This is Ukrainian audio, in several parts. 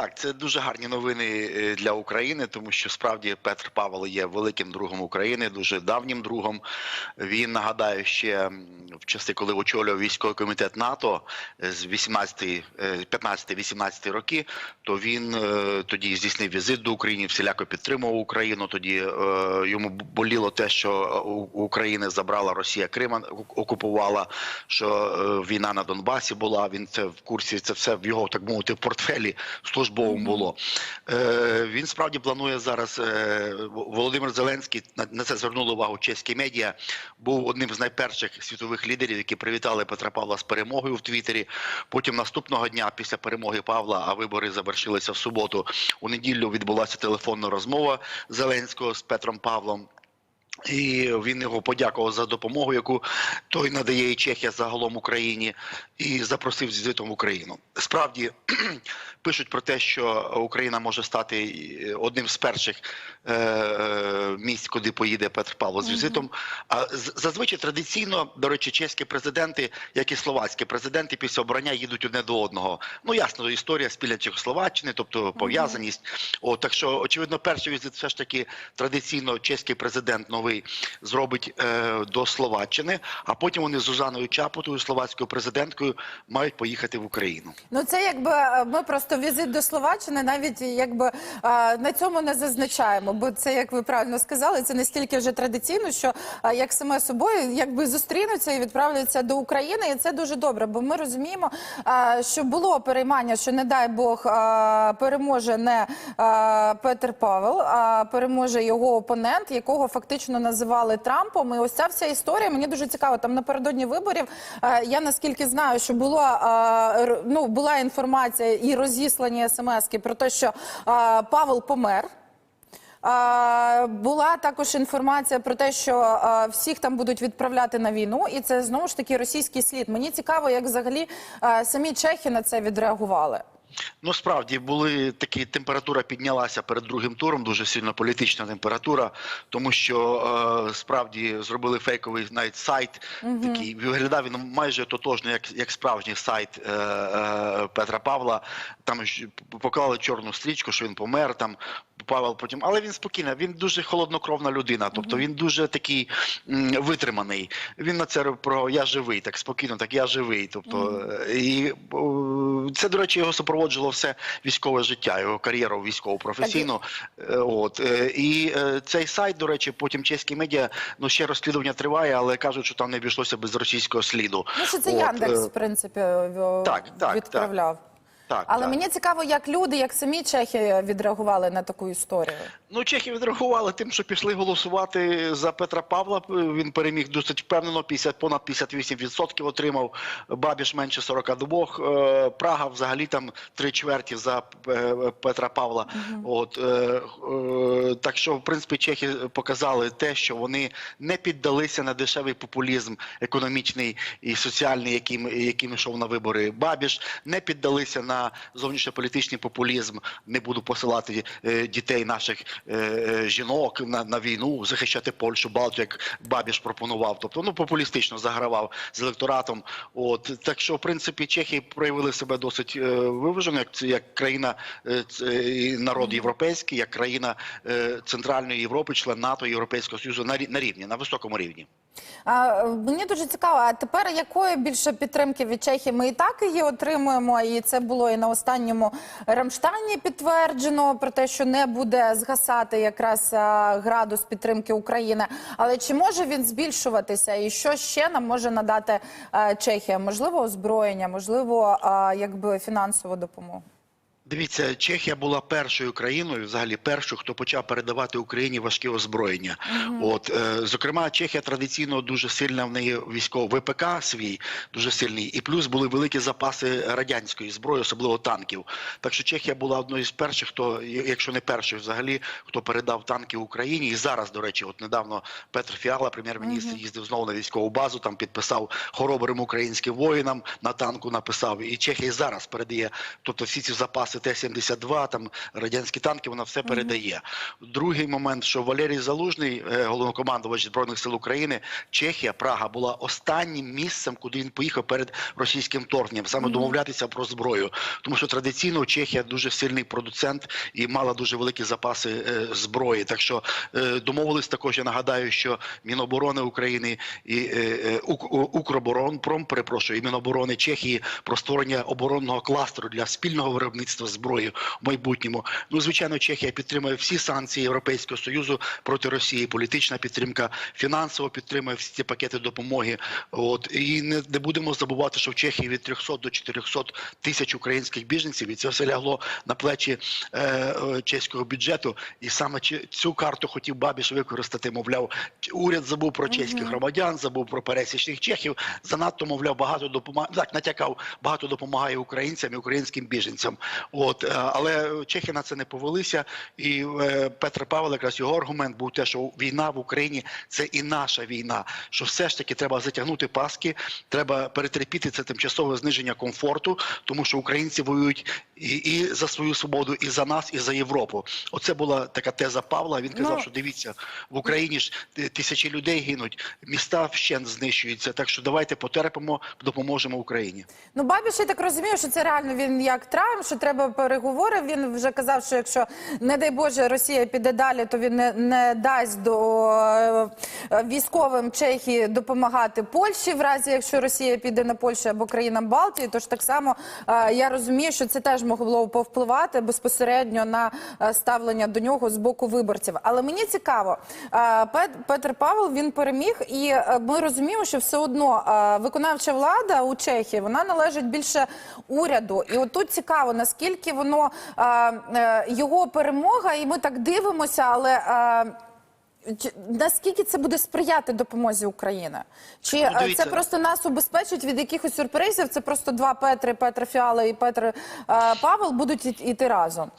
так, це дуже гарні новини е, для України, тому що справді Петр Павел є великим другом України, дуже давнім другом. Він нагадаю ще в часи, коли очолював військовий комітет НАТО е, з 18, е, 15-18 роки, то він тоді здійснив візит до України, всіляко підтримував Україну. Тоді йому боліло те, що у України забрала Росія Крим, окупувала, що війна на Донбасі була. Він це в курсі, це все в його так мовити в портфелі службовому було. Е, він справді планує зараз. Е, Володимир Зеленський на, на це звернули увагу чеські медіа. Був одним з найперших світових лідерів, які привітали Петра Павла з перемогою в Твіттері. Потім наступного дня, після перемоги Павла, а вибори завершилися в суботу. У неділю відбулася телефонна розмова Зеленського з Петром Павлом. І він його подякував за допомогу, яку той надає і Чехія загалом Україні, і запросив з візитом в Україну. Справді пишуть про те, що Україна може стати е, одним з перших е, е, місць, куди поїде Петр Павло з візитом. А зазвичай традиційно, до речі, чеські президенти, як і словацькі президенти, після обрання їдуть одне до одного. Ну ясно, історія спільна Чехословаччини, тобто пов'язаність. О, так що, очевидно, перший візит все ж таки традиційно чеський президент новий зробить е, до Словаччини, а потім вони з Зузаною Чапутою, словацькою президенткою, мають поїхати в Україну. Ну це якби е, ми просто візит до Словаччини, навіть якби е, на цьому не зазначаємо, бо це, як ви правильно сказали, це настільки вже традиційно, що е, як саме собою якби зустрінуться і відправляться до України, і це дуже добре. Бо ми розуміємо, що було переймання, що не дай Бог переможе не Петр Павел, а переможе його опонент, якого фактично називали Трампом. І ось ця вся історія мені дуже цікава. Там напередодні виборів е, я наскільки знаю, що було е, ну була інформація і розіслані смски про те, що е, Павел помер. Була також інформація про те, що всіх там будуть відправляти на війну, і це знову ж таки російський слід. Мені цікаво, як взагалі самі чехи на це відреагували. Ну, справді були такі температура піднялася перед другим туром, дуже сильно політична температура, тому що е, справді зробили фейковий навіть сайт. Такий виглядав він майже тотожно, як, як справжній сайт е, е, Петра Павла. Там ж поклали чорну стрічку, що він помер. Там Павел потім, але він спокійний, він дуже холоднокровна людина. Тобто він дуже такий м, витриманий. Він на це про я живий, так спокійно, так я живий. Тобто е, і о, це, до речі, його супроводжувало все військове життя, його кар'єру військово професійну. Е, От е, і е, цей сайт, до речі, потім чеські медіа, ну ще розслідування триває, але кажуть, що там не обійшлося без російського сліду. Ну що це От, Яндекс, в принципі, так, так, відправляв. Так, Але так. мені цікаво, як люди, як самі чехи відреагували на таку історію. Ну, чехи відреагували тим, що пішли голосувати за Петра Павла. Він переміг досить впевнено, 50, понад 58% отримав, Бабіш менше 42. Е, Прага взагалі там три чверті за е, Петра Павла. От, е, е, так що, в принципі, чехи показали те, що вони не піддалися на дешевий популізм економічний і соціальний, яким, яким йшов на вибори Бабіш, не піддалися на зовнішньополітичний популізм. Не буду посилати е, дітей наших е, е, жінок на, на війну, захищати Польщу, Балтію, як Бабіш пропонував. Тобто, ну популістично загравав з електоратом. От так що, в принципі, чехи проявили себе досить виважено, як як країна народ європейський, як країна Центральної Європи, член НАТО, Європейського Союзу на на рівні, на високому рівні. А, мені дуже цікаво, а тепер якої більше підтримки від Чехії? Ми і так її отримуємо, і це було і на останньому Рамштайні підтверджено про те, що не буде згасати якраз градус підтримки України. Але чи може він збільшуватися? І що ще нам може надати Чехія? Можливо, озброєння, можливо, якби фінансову допомогу. Дивіться, Чехія була першою країною, взагалі першою, хто почав передавати Україні важке озброєння. От е, зокрема, Чехія традиційно дуже сильна в неї військовий ВПК свій дуже сильний, і плюс були великі запаси радянської зброї, особливо танків. Так що Чехія була одною з перших, хто, якщо не першою, взагалі, хто передав танки Україні. І зараз, до речі, от недавно Петр Фіала, прем'єр-міністр, їздив знову на військову базу. Там підписав хоробрим українським воїнам на танку. Написав і Чехія зараз передає. Тобто всі ці запаси Т-72, там радянські танки, вона все передає. Другий момент, що Валерій Залужний, е, головнокомандувач збройних сил України, Чехія, Прага була останнім місцем, куди він поїхав перед російським вторгненням, саме домовлятися про зброю, тому що традиційно Чехія дуже сильний продуцент і мала дуже великі запаси е, зброї. Так що е, домовились також. Я нагадаю, що Міноборони України і е, е, У- Укроборонпром, перепрошую, і Міноборони Чехії про створення оборонного кластеру для спільного виробництва зброї в майбутньому. Ну звичайно, Чехія підтримує всі санкції Європейського союзу проти Росії. Політична підтримка, фінансово підтримує всі ці пакети допомоги. От і не, не будемо забувати, що в Чехії від 300 до 400 тисяч українських біженців, і це все лягло на плечі е, е, чеського бюджету. І саме цю карту хотів Бабіш використати. Мовляв, уряд забув про чеських громадян, забув про пересічних чехів. Занадто мовляв, багато допомагає так, натякав, багато допомагає українцям і українським біженцям. От е, але чехи на це не повелися. І е, Петр Павел, якраз його аргумент був те, що війна в Україні це і наша війна. Що все ж таки треба затягнути паски, треба перетерпіти це тимчасове зниження комфорту, тому що українці воюють і, і за свою свободу, і за нас, і за Європу. Оце була така теза Павла. Він казав, Ну, що дивіться, в Україні ж тисячі людей гинуть, міста вщент знищуються. Так що давайте потерпимо, допоможемо Україні. Ну, Бабіш, я так розумію, що це реально він як Трамп, що треба переговори. Він вже казав, що якщо, не дай Боже, Росія піде далі, то він не, не дасть до е, військовим Чехії допомагати Польщі, в разі якщо Росія піде на Польщу або країнам Балтії. Тож так само е, я розумію, що це теж могло повпливати безпосередньо на е, ставлення до нього з боку виборців. Але мені цікаво, Пет- Петр Павел він переміг, і ми розуміємо, що все одно виконавча влада у Чехії вона належить більше уряду. І от тут цікаво, наскільки воно е, е, його перемога, і ми так дивимося, але. е, Наскільки це буде сприяти допомозі України? Чи Ну, це просто нас убезпечить від якихось сюрпризів? Це просто два Петри, Петр Фіала і Петр Павел будуть іти разом.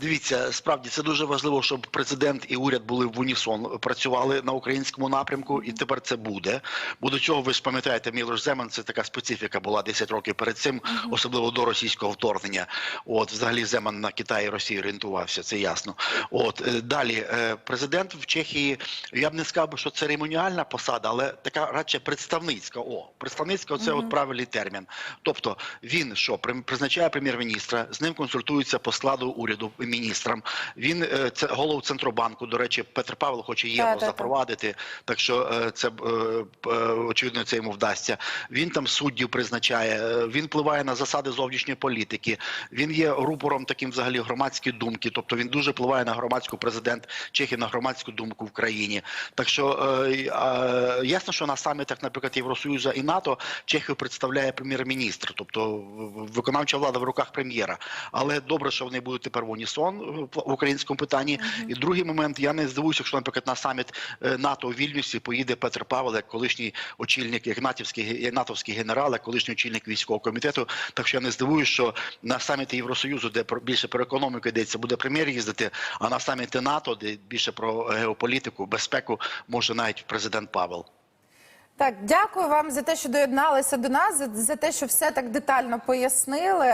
Дивіться, справді це дуже важливо, щоб президент і уряд були в унісон, працювали на українському напрямку, і тепер це буде. Бо до цього ви ж пам'ятаєте, Мілош Земан це така специфіка була 10 років перед цим, особливо до російського вторгнення. От взагалі Земан на Китай і Росію орієнтувався, це ясно. От е, далі е, президент в Чехії. Я б не сказав, що церемоніальна посада, але така радше представницька. О, представницька це от правильний термін. Тобто він що призначає прем'єр-міністра, з ним консультуються по складу уряду міністрам. Він е, це голов центробанку. До речі, Петр Павел хоче євро Та-та-та. запровадити. Так що е, це е, очевидно це йому вдасться. Він там суддів призначає. Він впливає на засади зовнішньої політики. Він є рупором таким взагалі громадської думки. Тобто він дуже впливає на громадську президент Чехії, на громадську думку в країні. Так що ясно, що на самітах, наприклад, Євросоюзу і НАТО Чехію представляє прем'єр-міністр, тобто виконавча влада в руках прем'єра. Але добре, що вони будуть тепер в унісон е, в українському питанні. І другий момент, я не здивуюся, якщо, наприклад, на саміт е, НАТО у Вільнюсі поїде Петр Павел, як колишній очільник, як натівський як натовський генерал, як колишній очільник військового комітету. Так що я не здивуюся, що на саміті Євросоюзу, де більше про економіку йдеться, буде прем'єр їздити. А на саміті НАТО, де більше про геополітику, безпеку, може навіть президент Павел. Так, дякую вам за те, що доєдналися до нас, за те, що все так детально пояснили.